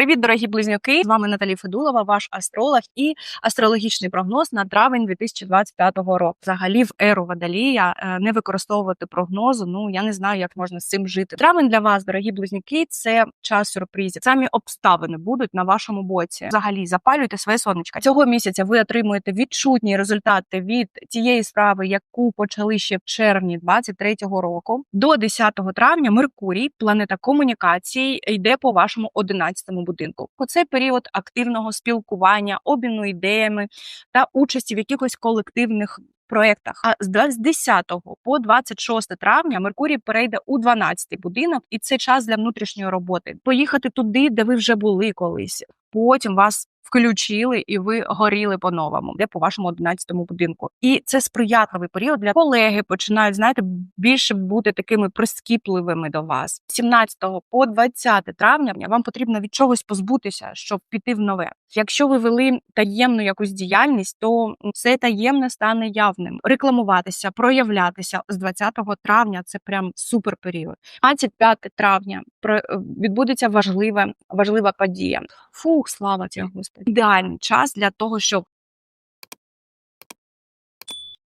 Привіт, дорогі близнюки! З вами Наталі Федулова, ваш астролог і астрологічний прогноз на травень 2025 року. Взагалі, в еру Водолія е, не використовувати прогнозу. Ну я не знаю, як можна з цим жити. Травень для вас, дорогі близнюки, це час сюрпризів. Самі обставини будуть на вашому боці. Взагалі запалюйте своє сонечко. Цього місяця ви отримуєте відчутні результати від тієї справи, яку почали ще в червні 23-го року. До 10 травня Меркурій, планета комунікацій, йде по вашому 11-му будинку. У цей період активного спілкування, обміну ідеями та участі в якихось колективних проєктах. А з 10 по 26 травня Меркурій перейде у 12-й будинок, і це час для внутрішньої роботи. Поїхати туди, де ви вже були колись. Потім вас включили і ви горіли по-новому, де по вашому 11-му будинку. І це сприятливий період для колеги. Починають знаєте більше бути такими прискіпливими до вас. 17 по 20 травня вам потрібно від чогось позбутися, щоб піти в нове. Якщо ви вели таємну якусь діяльність, то це таємне стане явним. Рекламуватися, проявлятися з 20 травня. Це прям супер період. 25 травня про- відбудеться важлива, важлива подія. Фух, слава тебе, Господи. Ідеальний час для того, щоб